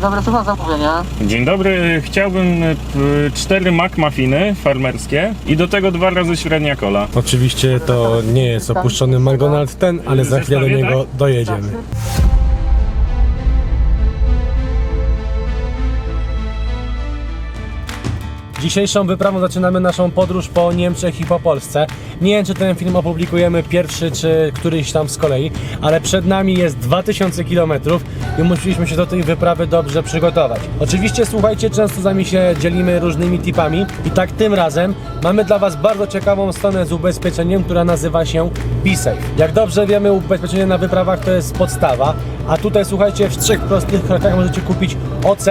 Dobra, słucham zamówienia. Dzień dobry, chciałbym y, cztery McMuffiny farmerskie i do tego dwa razy średnia kola. Oczywiście to nie jest opuszczony McDonald's ten, ale za chwilę do niego dojedziemy. Dzisiejszą wyprawą zaczynamy naszą podróż po Niemczech i po Polsce. Nie wiem, czy ten film opublikujemy pierwszy, czy któryś tam z kolei, ale przed nami jest 2000 km i musieliśmy się do tej wyprawy dobrze przygotować. Oczywiście, słuchajcie, często z nami się dzielimy różnymi tipami i tak tym razem mamy dla Was bardzo ciekawą stronę z ubezpieczeniem, która nazywa się BeSafe. Jak dobrze wiemy, ubezpieczenie na wyprawach to jest podstawa, a tutaj słuchajcie, w trzech prostych krokach możecie kupić OC,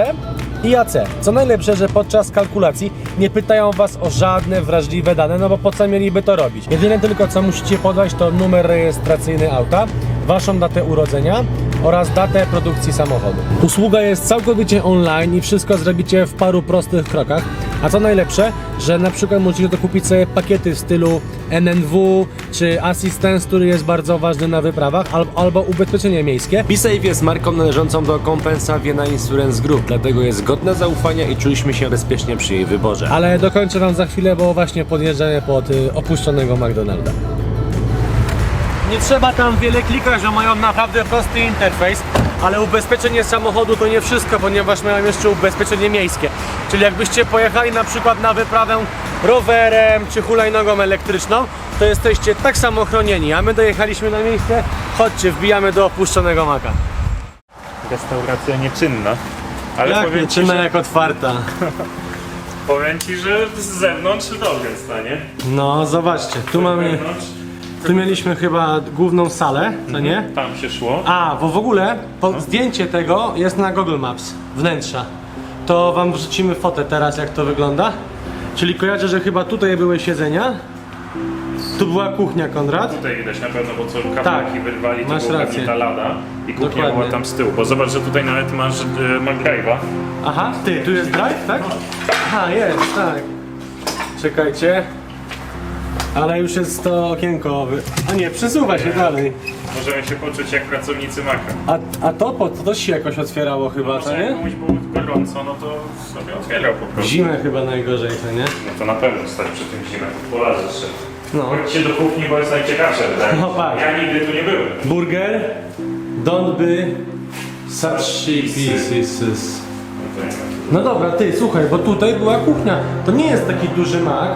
i AC. Co najlepsze, że podczas kalkulacji nie pytają Was o żadne wrażliwe dane, no bo po co mieliby to robić? Jedyne tylko co musicie podać to numer rejestracyjny auta, Waszą datę urodzenia oraz datę produkcji samochodu. Usługa jest całkowicie online i wszystko zrobicie w paru prostych krokach. A co najlepsze, że na przykład możecie dokupić sobie pakiety w stylu NNW czy Assistance, który jest bardzo ważny na wyprawach, al- albo ubezpieczenie miejskie. BeSafe jest marką należącą do Compensa Vienna Insurance Group, dlatego jest godna zaufania i czuliśmy się bezpiecznie przy jej wyborze. Ale dokończę Wam za chwilę, bo właśnie podjeżdżamy pod y, opuszczonego McDonalda. Nie trzeba tam wiele klikać, że mają naprawdę prosty interfejs, ale ubezpieczenie samochodu to nie wszystko, ponieważ mają jeszcze ubezpieczenie miejskie. Czyli jakbyście pojechali na przykład na wyprawę rowerem czy hulajnogą elektryczną, to jesteście tak samo chronieni, a my dojechaliśmy na miejsce, chodźcie, wbijamy do opuszczonego maka. Restauracja nieczynna. Ale jak powiem, ci, że, jak otwarta. powiem Ci, że z zewnątrz w dobrym stanie. No, zobaczcie, tu mamy, Wewnątrz, tu mieliśmy chyba główną salę, co nie? tam się szło. A, bo w ogóle po, zdjęcie tego jest na Google Maps, wnętrza. To wam wrzucimy fotę teraz, jak to wygląda. Czyli kojarzę, że chyba tutaj były siedzenia. Tu była kuchnia, Konrad. Tutaj widać na pewno, bo co Tak, kabelki wyrwali, to masz była rację. pewnie ta lada i kuchnia Dokładnie. była tam z tyłu. Bo zobacz, że tutaj nawet masz y, McDrive'a. Aha, ty, tu jest drive, tak? Aha, jest, tak. Czekajcie. Ale już jest to okienko. wy- A nie, przesuwa się dalej. Możemy się poczuć jak pracownicy Maca. A, a to, po- to się jakoś otwierało chyba, co Jak nie? komuś było gorąco, no to sobie otwierał po W prostu. zimę chyba najgorzej, co nie? No to na pewno stać przy tym zimę, polarze szedł. No. Chodźcie do kuchni, bo jest najciekawsze wydaje mi się. No tak. Ja nigdy tu nie byłem. Burger, don't be such pieces. No to nie wiem. No dobra, ty, słuchaj, bo tutaj była kuchnia. To nie jest taki duży mak.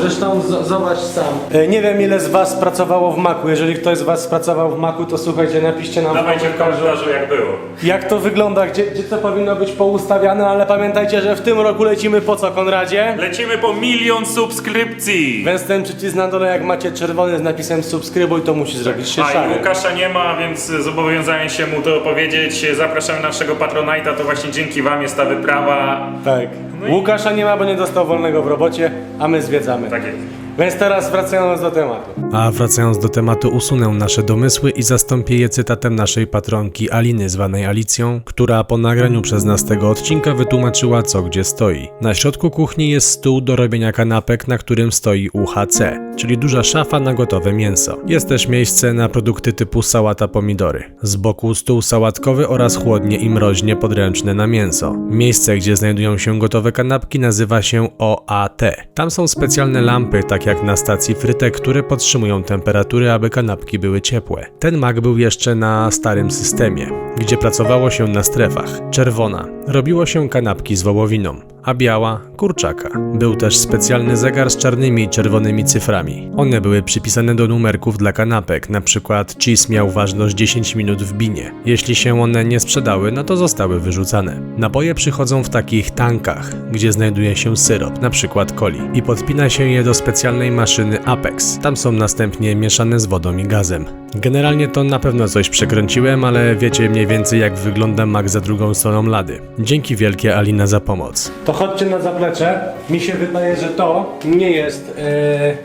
Zresztą z- zobacz sam. E, nie wiem ile z was pracowało w maku. Jeżeli ktoś z was pracował w maku, to słuchajcie, napiszcie nam Dawajcie w komentarzu, jak było. jak to wygląda, gdzie, gdzie to powinno być poustawiane, ale pamiętajcie, że w tym roku lecimy po co, Konradzie? Lecimy po milion subskrypcji! Więc ten przycisk na dole, jak macie czerwony z napisem subskrybuj, to musi zrobić się A i szary. Łukasza nie ma, więc zobowiązałem się mu to powiedzieć. Zapraszamy naszego Patronite'a, to właśnie dzięki wam jest ta wyprawa. Tak. No i- Łukasza nie ma, bo nie dostał wolnego w robocie, a my zwiedzamy. Tak jest. Więc teraz wracając do tematu. A wracając do tematu, usunę nasze domysły i zastąpię je cytatem naszej patronki Aliny, zwanej Alicją, która po nagraniu przez nas tego odcinka wytłumaczyła, co gdzie stoi. Na środku kuchni jest stół do robienia kanapek, na którym stoi UHC, czyli duża szafa na gotowe mięso. Jest też miejsce na produkty typu sałata pomidory. Z boku stół sałatkowy oraz chłodnie i mroźnie podręczne na mięso. Miejsce, gdzie znajdują się gotowe kanapki nazywa się OAT. Tam są specjalne lampy, tak jak na stacji frytek, które podtrzymują temperatury, aby kanapki były ciepłe. Ten mak był jeszcze na starym systemie, gdzie pracowało się na strefach. Czerwona robiło się kanapki z wołowiną, a biała kurczaka. Był też specjalny zegar z czarnymi i czerwonymi cyframi. One były przypisane do numerków dla kanapek, na przykład cheese miał ważność 10 minut w binie. Jeśli się one nie sprzedały, no to zostały wyrzucane. Napoje przychodzą w takich tankach, gdzie znajduje się syrop, na przykład coli, i podpina się je do specjalnej maszyny Apex. Tam są następnie mieszane z wodą i gazem. Generalnie to na pewno coś przekręciłem, ale wiecie mniej więcej jak wygląda mak za drugą stroną lady. Dzięki wielkie Alina za pomoc. To chodźcie na zaplecze. Mi się wydaje, że to nie jest e,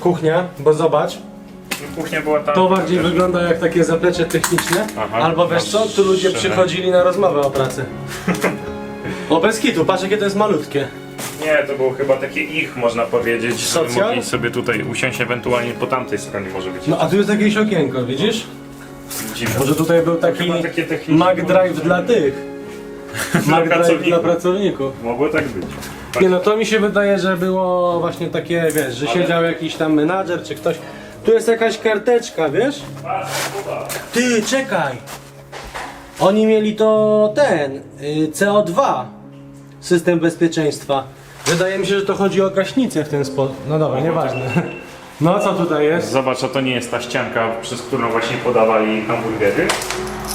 kuchnia, bo zobacz, Kuchnia była tam. to bardziej wygląda jak takie zaplecze techniczne. Aha. Albo wiesz co, tu ludzie przychodzili na rozmowę o pracy. O bez kitu, patrz jakie to jest malutkie. Nie, to było chyba takie ich, można powiedzieć. że Socjal? Mogli sobie tutaj usiąść, ewentualnie po tamtej stronie może być. No a tu jest jakieś okienko, widzisz? Dziwne. Może tutaj był taki Chyba takie techniczne Mac Drive dla tych. Magda dla pracowników. pracowników. Mogło tak być. Nie no, to mi się wydaje, że było właśnie takie, wiesz, że siedział jakiś tam menadżer czy ktoś. Tu jest jakaś karteczka, wiesz? Ty, czekaj! Oni mieli to ten, y, CO2, system bezpieczeństwa. Wydaje mi się, że to chodzi o gaśnicę w ten sposób. No dobra, nieważne. No co tutaj jest? Zobacz, a to nie jest ta ścianka, przez którą właśnie podawali hamburgery.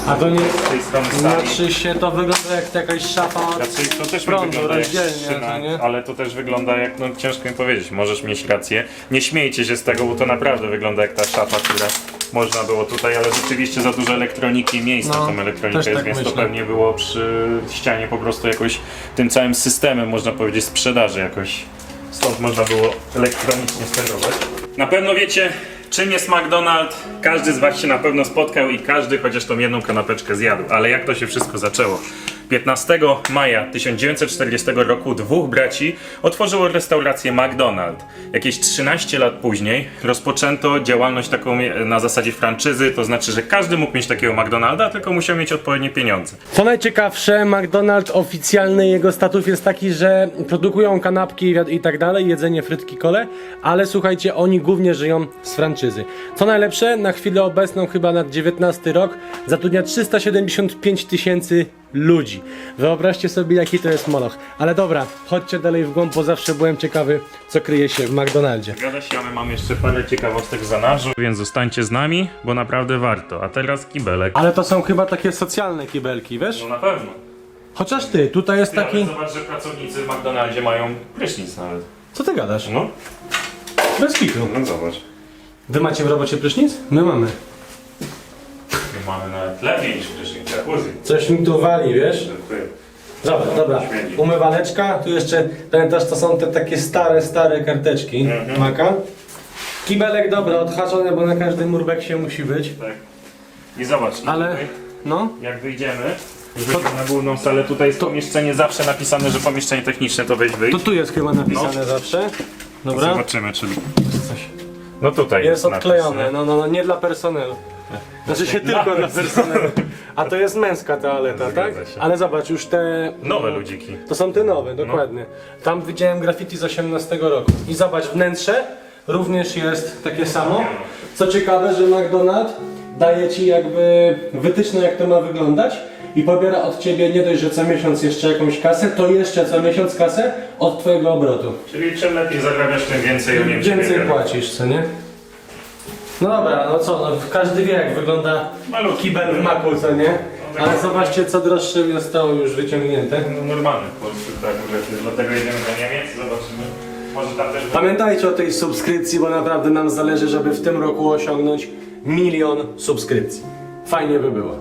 A to nie... Z tej strony sali. Znaczy się to wygląda jak jakaś szafa od... Raczej to też mi prądu, wygląda jak rozdzielnie, szyna, to nie? ale to też wygląda jak, no ciężko mi powiedzieć, możesz mieć rację. Nie śmiejcie się z tego, bo to naprawdę wygląda jak ta szafa, która można było tutaj, ale rzeczywiście za dużo elektroniki i miejsca No, tą elektronikę też jest, tak więc to myślę. pewnie było przy ścianie po prostu jakoś tym całym systemem, można powiedzieć, sprzedaży jakoś. Stąd można było elektronicznie sterować. Na pewno wiecie, czym jest McDonald's. Każdy z Was się na pewno spotkał i każdy chociaż tą jedną kanapeczkę zjadł. Ale jak to się wszystko zaczęło? 15 maja 1940 roku dwóch braci otworzyło restaurację McDonald's. Jakieś 13 lat później rozpoczęto działalność taką na zasadzie franczyzy, to znaczy, że każdy mógł mieć takiego McDonalda, tylko musiał mieć odpowiednie pieniądze. Co najciekawsze, McDonald's oficjalny jego status jest taki, że produkują kanapki i tak dalej, jedzenie, frytki, kole, ale słuchajcie, oni głównie żyją z franczyzy. Co najlepsze, na chwilę obecną, chyba na 19 rok, zatrudnia 375 tysięcy ludzi. Wyobraźcie sobie, jaki to jest moloch. Ale dobra, chodźcie dalej w głąb, bo zawsze byłem ciekawy, co kryje się w McDonaldzie. Zgadza się, a my mamy jeszcze parę ciekawostek w zanadrzu, więc zostańcie z nami, bo naprawdę warto. A teraz kibelek. Ale to są chyba takie socjalne kibelki, wiesz? No na pewno. Chociaż ty, tutaj jest Taki... taki... zobacz, że pracownicy w McDonaldzie mają prysznic nawet. Co ty gadasz? No, Bez kitu. no zobacz. Wy macie w robocie prysznic? My mamy. My mamy nawet lepiej niż prysznic. Coś mi tu wali, wiesz? Dobra, dobra. Umywaleczka, tu jeszcze, pamiętasz, to są te takie stare, stare karteczki Mhm. maka. Kibelek, dobra, odhaczony, bo na każdym murbek się musi być. Tak. I zobacz, Ale, tutaj, no, jak wyjdziemy, wyjdziemy na główną salę, tutaj jest pomieszczenie zawsze napisane, że pomieszczenie techniczne to weź wyjść. to tu jest chyba napisane No. zawsze. Dobra, Zobaczymy, czy... coś. No tutaj Jest odklejone, napisane. no, no, no, nie dla personelu. Znaczy się tylko dla personelu. A to jest męska toaleta, tak? Zgadza się. Ale zobacz, już te... Nowe ludziki. To są te nowe, dokładnie. Tam widziałem graffiti z 18 roku. I zobacz, wnętrze również jest takie samo. Co ciekawe, że McDonald's daje ci jakby wytyczne, jak to ma wyglądać i pobiera od ciebie nie dość, że co miesiąc jeszcze jakąś kasę, to jeszcze co miesiąc kasę od twojego obrotu. Czyli czym lepiej zarabiasz, tym więcej o nim Więcej płacisz, co nie? No dobra, no co, no każdy wie jak wygląda Malutki. kibel w maku, co nie? Ale zobaczcie co droższe zostało już wyciągnięte. No, normalny w Polsce, tak, że dlatego jedziemy do Niemiec, zobaczymy. Może tam też... Pamiętajcie o tej subskrypcji, bo naprawdę nam zależy, żeby w tym roku osiągnąć milion subskrypcji. Fajnie by było.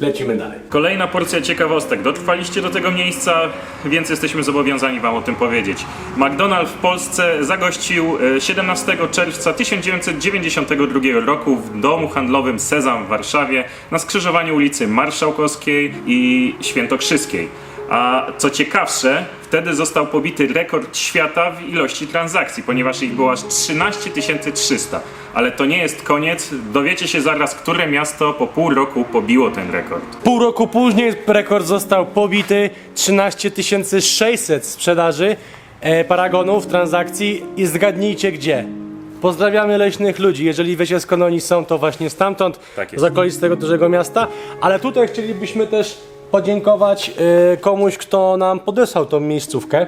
Lecimy dalej. Kolejna porcja ciekawostek. Dotrwaliście do tego miejsca, więc jesteśmy zobowiązani Wam o tym powiedzieć. McDonald's w Polsce zagościł e, 17 czerwca 1992 roku w domu handlowym Sezam w Warszawie na skrzyżowaniu ulicy Marszałkowskiej i Świętokrzyskiej. A co ciekawsze, wtedy został pobity rekord świata w ilości transakcji, ponieważ ich było aż 13 300. Ale to nie jest koniec. Dowiecie się zaraz, które miasto po pół roku pobiło ten rekord. Pół roku później rekord został pobity 13 600 sprzedaży e, paragonów, transakcji i zgadnijcie gdzie. Pozdrawiamy leśnych ludzi. Jeżeli wiecie skąd oni są, to właśnie stamtąd, Tak jest. z okolic tego dużego miasta. Ale tutaj chcielibyśmy też podziękować e, komuś, kto nam podesłał tą miejscówkę.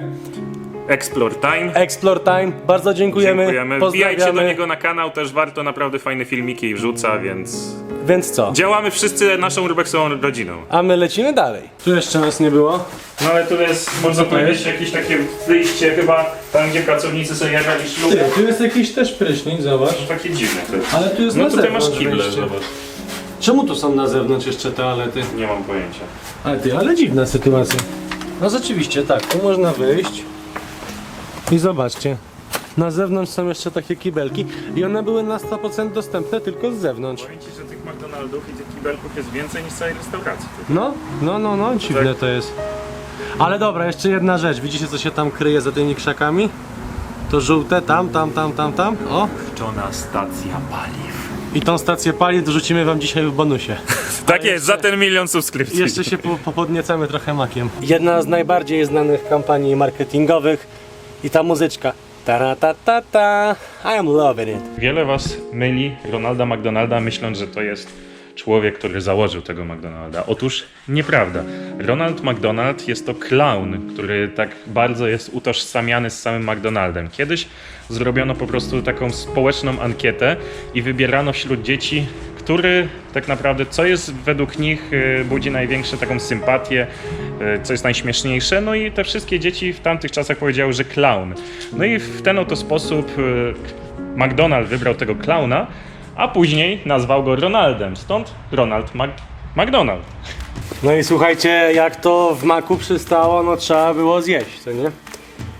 Explore Time. Explore Time, bardzo dziękujemy. Dziękujemy. Wbijajcie Pozdrawiamy. do niego na kanał, też warto, naprawdę fajne filmiki wrzuca, więc Więc co? działamy wszyscy naszą urbexową rodziną. A my lecimy dalej. Tu jeszcze nas nie było. No ale tu jest, można powiedzieć, jakieś takie wyjście chyba tam, gdzie pracownicy sobie jadali ślub. Ty, tu jest jakiś też prysznic, zobacz. To takie dziwne to jest. Ale tu jest No na tutaj masz zewnątrz kible, wejście. zobacz. Czemu tu są na zewnątrz jeszcze toalety? Nie mam pojęcia. Ale ty, ale dziwna sytuacja. No rzeczywiście, tak, tu można wyjść. I zobaczcie. Na zewnątrz są jeszcze takie kibelki i one były na 100% dostępne tylko z zewnątrz. Powiem Ci, że tych McDonaldów i tych kibelków jest więcej niż całej restauracji. No, no, no, no, dziwne to jest. Ale dobra, jeszcze jedna rzecz. Widzicie co się tam kryje za tymi krzakami? To żółte, tam, tam, tam, tam, tam. O, Czona stacja paliw. I tą stację pali dorzucimy wam dzisiaj w bonusie. Tak jest, za ten milion subskrypcji. Jeszcze się po, po podniecamy trochę makiem. Jedna z najbardziej znanych kampanii marketingowych i ta muzyczka. Ta ta ta ta. I am loving it. Wiele was myli Ronalda McDonalda, myśląc, że to jest człowiek, który założył tego McDonalda. Otóż nieprawda. Ronald McDonald jest to clown, który tak bardzo jest utożsamiany z samym McDonaldem. Kiedyś zrobiono po prostu taką społeczną ankietę i wybierano wśród dzieci, który tak naprawdę, co jest według nich y, budzi największą taką sympatię, y, co jest najśmieszniejsze. No i te wszystkie dzieci w tamtych czasach powiedziały, że clown. No i w ten oto sposób y, McDonald wybrał tego klauna, a później nazwał go Ronaldem. Stąd Ronald Mac McDonald. No i słuchajcie, jak to w maku przystało, no trzeba było zjeść, co nie?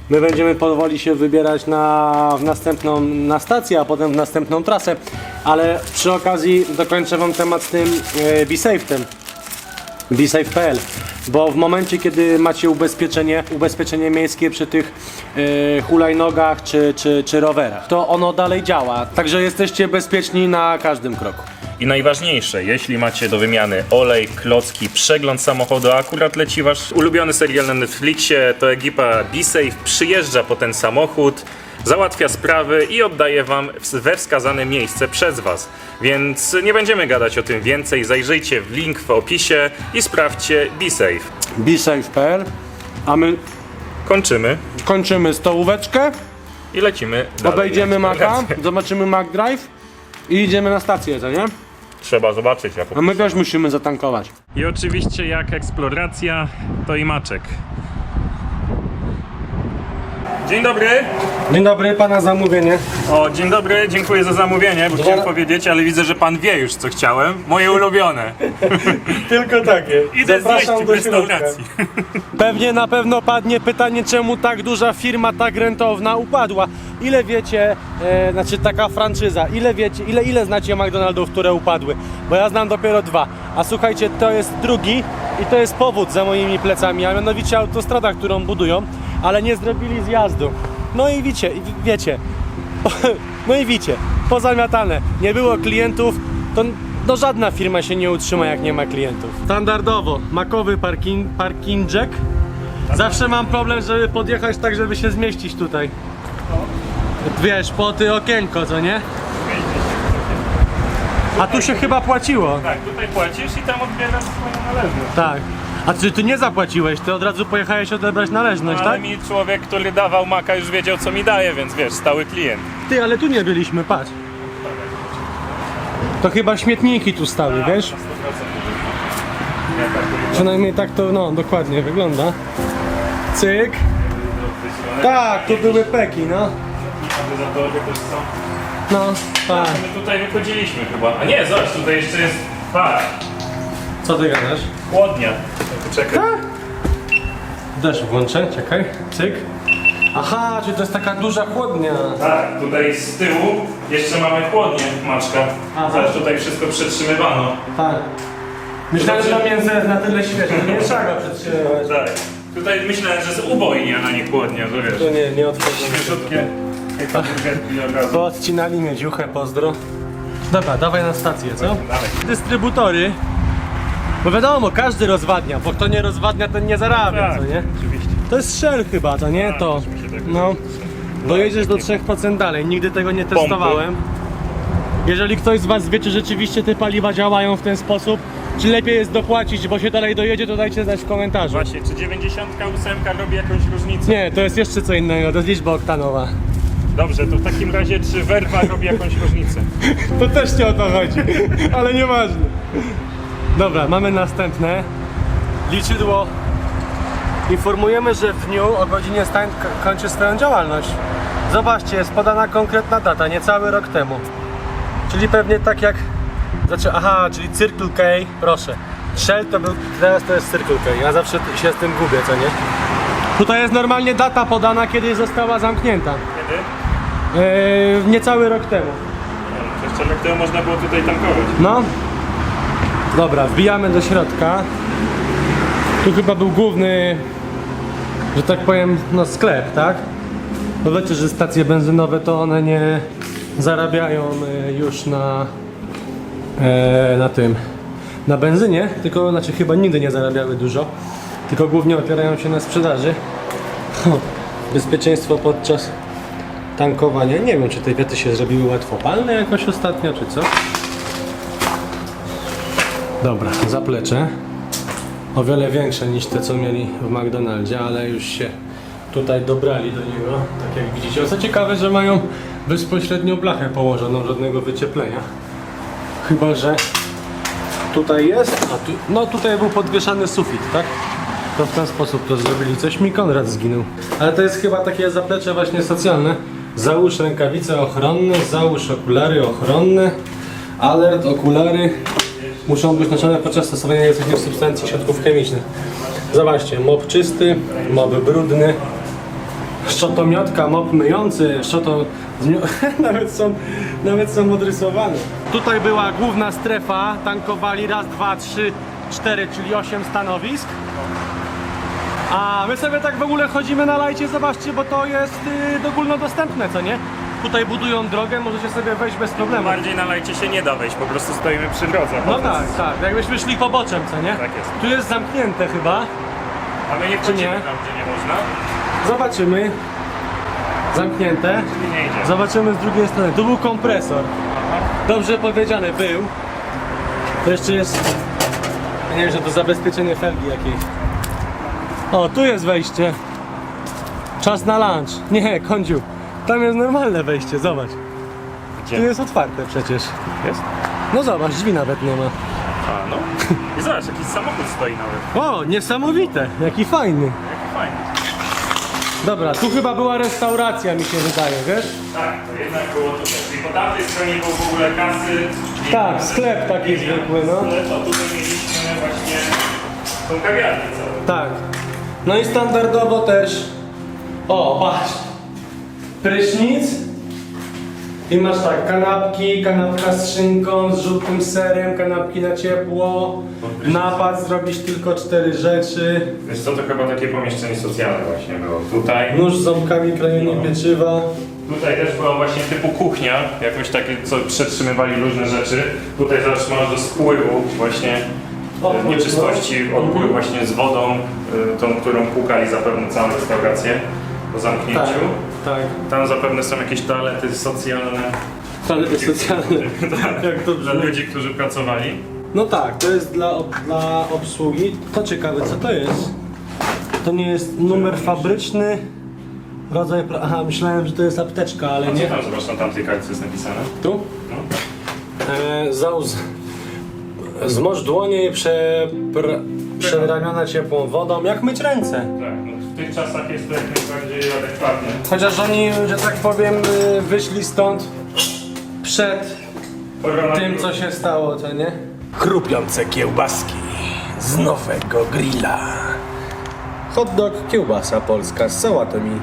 My będziemy powoli się wybierać na, w następną na stację, a potem w następną trasę, ale przy okazji dokończę wam temat z tym e, BeSafe'em. BeSafe.pl, bo w momencie, kiedy macie ubezpieczenie, ubezpieczenie miejskie przy tych e, hulajnogach czy, czy, czy rowerach, to ono dalej działa, także jesteście bezpieczni na każdym kroku. I najważniejsze, jeśli macie do wymiany olej, klocki, przegląd samochodu, a akurat leci wasz ulubiony serial na Netflixie, to ekipa B-Safe przyjeżdża po ten samochód, załatwia sprawy i oddaje wam w- we wskazane miejsce przez was. Więc nie będziemy gadać o tym więcej, zajrzyjcie w link w opisie i sprawdźcie B-Safe. BeSafe.pl, a my Kończymy kończymy stołóweczkę, i lecimy dalej. obejdziemy na Maca, zobaczymy Mac Drive i idziemy na stację, co nie? Trzeba zobaczyć jak A my też musimy zatankować. I oczywiście jak eksploracja, to i maczek. Dzień dobry. Dzień dobry, pana zamówienie. O, dzień dobry, dziękuję za zamówienie, bo chciałem powiedzieć, ale widzę, że pan wie już co chciałem. Moje ulubione. Tylko takie. Idę zjeść w restauracji. Pewnie na pewno padnie pytanie, czemu tak duża firma, tak rentowna upadła. Ile wiecie, e, znaczy taka franczyza, ile wiecie, ile, ile znacie McDonaldów, które upadły? Bo ja znam dopiero dwa. A słuchajcie, to jest drugi i to jest powód za moimi plecami, a mianowicie autostrada, którą budują, ale nie zrobili zjazdu. No i wiecie, wiecie, no i wiecie, pozamiatane, nie było klientów, to no żadna firma się nie utrzyma jak nie ma klientów. Standardowo, makowy parking, parking jack. Zawsze mam problem, żeby podjechać tak, żeby się zmieścić tutaj. Wiesz, po ty okienko, co nie? A tu się chyba płaciło. Tak, tutaj płacisz i tam odbierasz swoją należność. Tak. A czy ty nie zapłaciłeś? Ty od razu pojechałeś odebrać należność, Ale tak? mi człowiek, który dawał maka już wiedział co mi daje, więc wiesz, stały klient. Ty, ale tu nie byliśmy, patrz. To chyba śmietniki tu stały, wiesz? Przynajmniej tak to, no, dokładnie wygląda. Cyk. Tak, tu były peki, no. No, tak. My tutaj wychodziliśmy chyba. A nie, zobacz, tutaj jeszcze jest... Patrz, Co ty gadasz? chłodnia. Czekaj. Też włączę, czekaj. Cyk. Aha, czy to jest taka duża chłodnia. Tak, tutaj z tyłu jeszcze mamy chłodnię maczka. Aha. Zobacz, tutaj wszystko przetrzymywano. Tak. Myślałem, że to mięso jest na tyle świeże, nie trzeba go przetrzymywać. Tak. Tutaj myślałem, że jest ubojnia, a nie chłodnia, że wiesz. To nie, nie otworzę. Świeżutkie. Jak od razu. Poodcinali mnie dziuchę, pozdro. Dobra, dawaj na stację, co? Dalej. Dystrybutory. Bo wiadomo, każdy rozwadnia, bo kto nie rozwadnia, ten nie zarabia, Tak, co nie? oczywiście. To jest shell chyba, to nie? Tak, To. No. Dojedziesz do 3% dalej, nigdy tego nie testowałem. Jeżeli ktoś z Was wie, czy rzeczywiście te paliwa działają w ten sposób, czy lepiej jest dopłacić, bo się dalej dojedzie, to dajcie znać w komentarzu. Właśnie, czy 98 robi jakąś różnicę? Nie, to jest jeszcze co innego, to jest liczba oktanowa. Dobrze, to w takim razie czy werwa robi jakąś różnicę? To też nie o to chodzi, ale nieważne. Dobra, mamy następne. Liczydło. Informujemy, że w dniu o godzinie stań kończy swoją działalność. Zobaczcie, jest podana konkretna data, niecały rok temu. Czyli pewnie tak jak... Znaczy, aha, czyli Circle K, proszę. Shell to był, teraz to jest Circle K, ja zawsze się z tym gubię, co nie? Tutaj jest normalnie data podana, kiedy została zamknięta. Kiedy? Yy, niecały rok temu. No, Jeszcze rok temu można było tutaj tankować. No. Dobra, wbijamy do środka. Tu chyba był główny, że tak powiem, no sklep, tak? Bo wiecie, że stacje benzynowe to one nie zarabiają y, już na e, na tym, na benzynie, tylko znaczy chyba nigdy nie zarabiały dużo, tylko głównie opierają się na sprzedaży. Bezpieczeństwo podczas tankowania. Nie wiem, czy te kwiaty się zrobiły łatwopalne jakoś ostatnio, czy co. Dobra, zaplecze. O wiele większe niż te, co mieli w McDonaldzie, ale już się tutaj dobrali do niego, tak jak widzicie. O co ciekawe, że mają bezpośrednio blachę położoną, żadnego wycieplenia. Chyba, że tutaj jest, a tu, no tutaj był podwieszany sufit, tak? To w ten sposób to zrobili. Coś mi Konrad zginął. Ale to jest chyba takie zaplecze właśnie socjalne. Załóż rękawice ochronne, załóż okulary ochronne, alert, okulary muszą być noszone podczas stosowania niecodziennych substancji środków chemicznych. Zobaczcie, mop czysty, mop brudny, szczotomiotka, mop myjący, szczoto... nawet, są, nawet są odrysowane. Tutaj była główna strefa, tankowali raz, dwa, trzy, cztery, czyli osiem stanowisk. A my sobie tak w ogóle chodzimy na lajcie, zobaczcie, bo to jest y, ogólnodostępne, co nie? Tutaj budują drogę, możecie sobie wejść bez problemu. Bardziej na lajcie się nie da wejść, po prostu stoimy przy drodze. No tak, tak, jakbyśmy szli poboczem, co nie? Tak jest. Tu jest zamknięte chyba. A my nie wchodzimy nie? tam, gdzie nie można. Zobaczymy. Zamknięte. Czyli nie idzie. Zobaczymy z drugiej strony. Tu był kompresor. Dobrze powiedziane, był. To jeszcze jest. ja Nie wiem, że to zabezpieczenie felgi jakiejś. O, tu jest wejście. Czas na lunch. Nie, kądziu. Tam jest normalne wejście, zobacz. Gdzie? Tu jest otwarte przecież. Jest? No zobacz, drzwi nawet nie ma. A, no. I zobacz, jakiś samochód stoi nawet. O, niesamowite. Jaki fajny. Jaki fajny. Dobra, tu chyba była restauracja, mi się wydaje, wiesz? Tak, to jednak było tutaj. Czyli po tamtej stronie był w ogóle kasy. i- Tak, sklep taki i- zwykły, no. Sklep, a tutaj mieliśmy właśnie tą kawiarnię całą. Tak. No i standardowo też. O, patrz. Prysznic. I masz tak, kanapki, kanapka z szynką, z żółtym serem, kanapki na ciepło. Napad zrobić tylko cztery rzeczy. Wiesz co, to chyba takie pomieszczenie socjalne właśnie było. Tutaj, Nóż z ząbkami, krojenie No. pieczywa. tutaj też była właśnie typu kuchnia, jakoś takie, co przetrzymywali różne rzeczy. Tutaj zobacz, masz do spływu właśnie Odpływ, e, nieczystości, no. odpływ właśnie z wodą, e, tą, którą płukali zapewne całą restaurację po zamknięciu. Tak, tak. Tam zapewne są jakieś toalety socjalne. Toalety socjalne. Jak to Dla brzmi. ludzi, którzy pracowali. No tak, to jest dla, ob- dla obsługi. To ciekawe, co to jest? To nie jest numer fabryczny, rodzaj... pra- Aha, myślałem, że to jest apteczka, ale A co nie. tam zobacz na tamtej kartce jest napisane? Tu? No. E, zauz... Zmocz dłonie i prze... Pr... Ciepłą wodą, jak myć ręce. Tak, no w tych czasach jest to jak najbardziej adekwatne. Chociaż oni, że tak powiem, y, wyszli stąd przed tym, co się stało, co nie? Chrupiące kiełbaski z nowego grilla. Hot dog, kiełbasa polska z sałatą i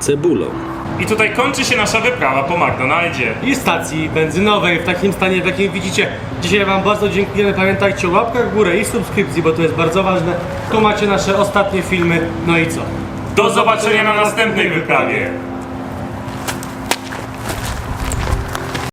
cebulą. I tutaj kończy się nasza wyprawa po McDonaldzie. I stacji benzynowej w takim stanie, w jakim widzicie. Dzisiaj Wam bardzo dziękujemy. Pamiętajcie o łapkach w górę i subskrypcji, bo to jest bardzo ważne. Tu macie nasze ostatnie filmy. No i co? Do zobaczenia na następnej wyprawie.